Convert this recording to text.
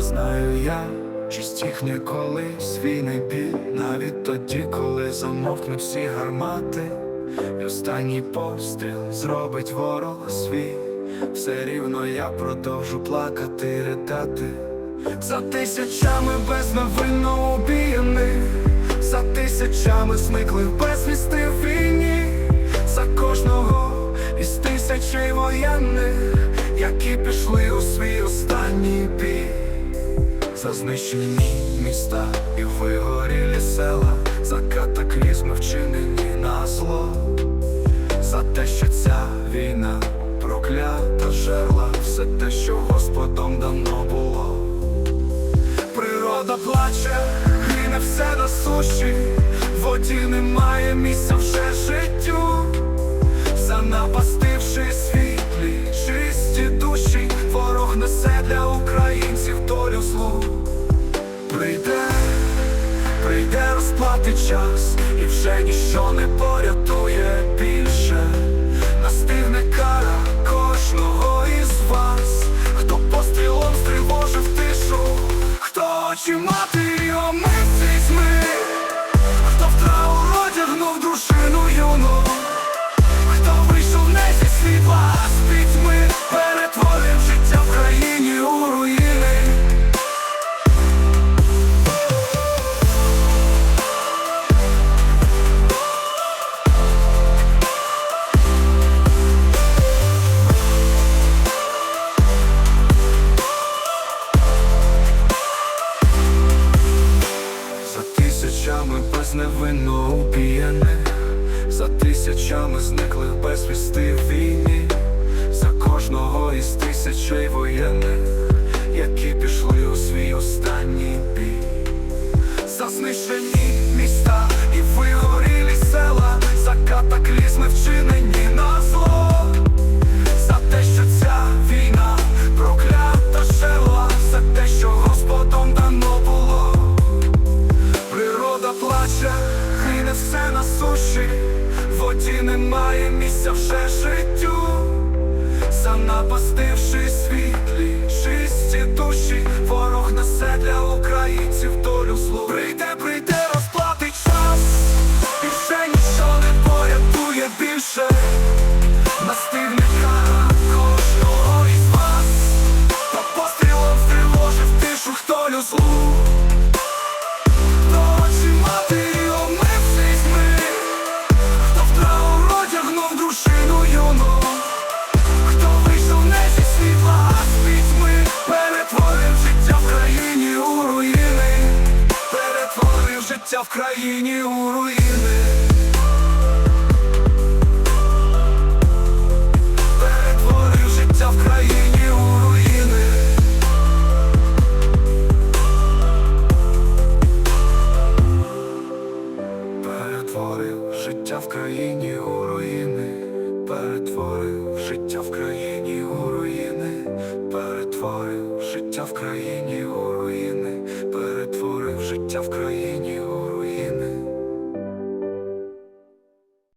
Знаю я, чи стихне колись війни біль Навіть тоді, коли замовкнуть всі гармати, І останній постріл зробить ворог свій. Все рівно я продовжу плакати, ридати. За тисячами безневинно убіяних, за тисячами зниклих безвісти в війні, за кожного із тисячі воєнних, які пішли у свій останній бій, за знищені міста. І вигорілі села, за катаклізми вчинені на зло, за те, що ця війна проклята жерла, все те, що Господом дано було. Природа плаче, гине все на суші, воді немає місця вже життю, за занапастивши вже ніщо не порятує більше. Настигне кара кожного із вас, хто пострілом стривожив тишу, хто одягнув дружину юну, хто вийшов не зі світла, з пітьми, тисячами безневинно убіяних, за тисячами зниклих в війні, за кожного із тисячей воєнних, які пішли у свій останній бій, за знищені міста і вигорілі села, за катаклізми вчинені немає місця вже життю, занапастивши життя в країні у руїни. Перетворив життя в країні у руїни. Перетворив життя в країні у руїни, перетворив життя в країні у руїни, перетворив життя в країні.